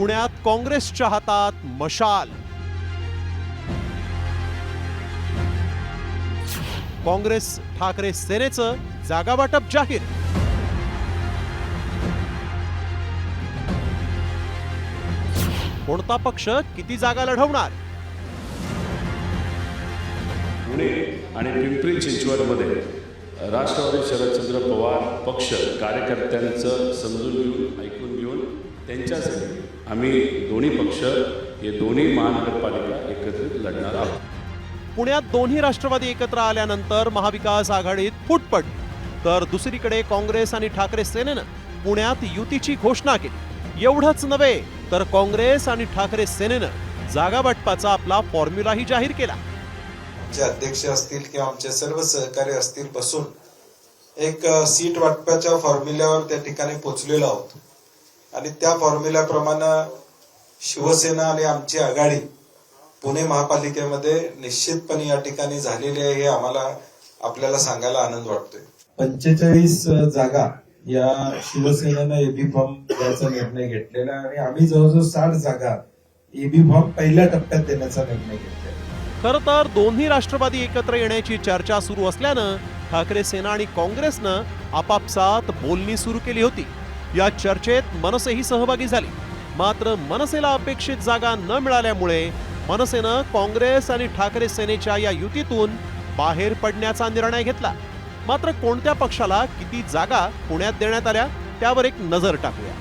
पुण्यात काँग्रेसच्या हातात मशाल. काँग्रेस ठाकरे सेनेचं जागावाटप जाहीर. कोणता पक्ष किती जागा लढवणार? पुणे आणि पिंपरी चिंचवडमध्ये राष्ट्रवादी शरदचंद्र पवार पक्ष कार्यकर्त्यांचं समजून घेऊन ऐकून घेऊन त्यांच्यासाठी आम्ही दोन्ही पक्ष हे दोन्ही महानगरपालिका एकत्रित लढणार आहोत. पुण्यात दोन्ही राष्ट्रवादी एकत्र आल्यानंतर महाविकास आघाडीत फूट पडली तर दुसरीकडे काँग्रेस आणि ठाकरे सेनेनं पुण्यात युतीची घोषणा केली. एवढंच नव्हे तर काँग्रेस आणि ठाकरे सेनेनं जागा वाटपाचा आपला फॉर्म्युलाही जाहीर केला. आमचे अध्यक्ष असतील किंवा आमचे सर्व सहकारी असतील बसून एक सीट वाटपाच्या फॉर्म्युल्यावर त्या ठिकाणी पोचलेलो आहोत. आणि त्या फॉर्म्युल्याप्रमाणे शिवसेना आणि आमची आघाडी पुणे महापालिकेमध्ये निश्चितपणे या ठिकाणी झालेली आहे हे आम्हाला आपल्याला सांगायला आनंद वाटतोय. पंचेचाळीस जागा या शिवसेनेनं एबी फॉर्म द्यायचा निर्णय घेतलेला आणि आम्ही जवळजवळ साठ जागा एबी फॉर्म पहिल्या टप्प्यात देण्याचा निर्णय घेतलेला खरं तर दोन्ही राष्ट्रवादी एकत्र येण्याची चर्चा सुरू असल्यानं ठाकरे सेना आणि काँग्रेसनं आपापसात बोलणी सुरू केली होती. या चर्चेत मनसेही सहभागी झाली. मात्र मनसेला अपेक्षित जागा न मिळाल्यामुळे मनसेनं काँग्रेस आणि ठाकरे सेनेच्या या युतीतून बाहेर पडण्याचा निर्णय घेतला. मात्र कोणत्या पक्षाला किती जागा पुण्यात देण्यात आल्या त्यावर एक नजर टाकूया.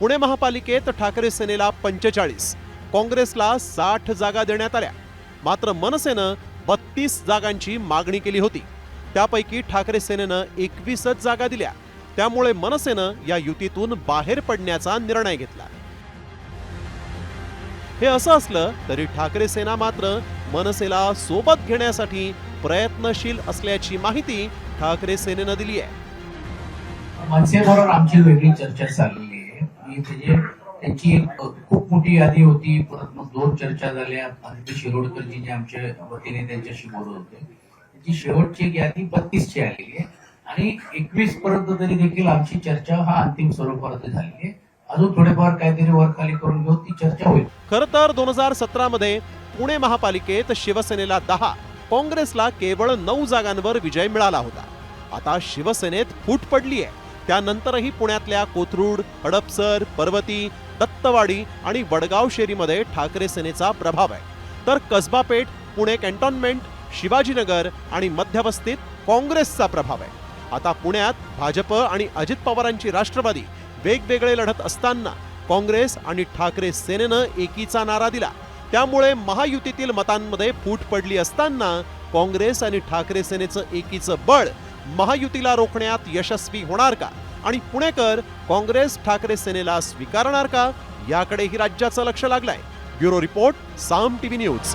पुणे महापालिकेत ठाकरे सेनेला पंचेचाळीस काँग्रेसला साठ जागा देण्यात आल्या. मात्र मनसेनं बत्तीस जागांची मागणी केली होती. त्यापैकी ठाकरे सेनेनं एकवीसच जागा दिल्या. त्यामुळे मनसेनं या युतीतून बाहेर पडण्याचा निर्णय घेतला. हे असं असलं तरी ठाकरे सेना मात्र मनसेला सोबत घेण्यासाठी प्रयत्नशील असल्याची माहिती ठाकरे सेनेनं दिली आहे मनसेबरोबर आमची वेगळी चर्चा चाललेली आहे. त्यांची खूप मोठी यादी होती. परत मग दोन चर्चा झाल्या. आदित्य शिरोडकरजी जे आमच्या वतीने त्यांच्याशी बोलत होते. त्यांची शेवटची एक यादी बत्तीसची आलेली आहे. आणि एकवीस पर्यंत तरी देखील आमची चर्चा हा अंतिम स्वरूपावरती झाली आहे. अजून थोडेफार काहीतरी वर खाली करून घेऊन ती चर्चा होईल. खरं तर दोन हजार सतरा मध्ये पुणे महापालिकेत शिवसेनेला दहा काँग्रेसला केवळ नऊ जागांवर विजय मिळाला होता. आता शिवसेनेत फूट पडली आहे त्यानंतरही पुण्यातल्या कोथरूड हडपसर पर्वती दत्तवाडी आणि वडगाव शेरीमध्ये ठाकरे सेनेचा प्रभाव आहे. तर कसबा पेठ पुणे कॅन्टॉन्मेंट शिवाजीनगर आणि मध्यवस्तीत काँग्रेसचा प्रभाव आहे. आता पुण्यात भाजप आणि अजित पवारांची राष्ट्रवादी वेगवेगळे लढत असताना काँग्रेस आणि ठाकरे सेनेनं एकीचा नारा दिला. त्यामुळे महायुतीतील मतांमध्ये फूट पडली असताना काँग्रेस आणि ठाकरे सेनेचं एकीचं बळ महायुतीला रोखण्यात यशस्वी होणार का? आणि पुणेकर काँग्रेस ठाकरे सेनेला स्वीकारणार का? याकडेही राज्याचं लक्ष लागलंय. Bureau report Saam TV news.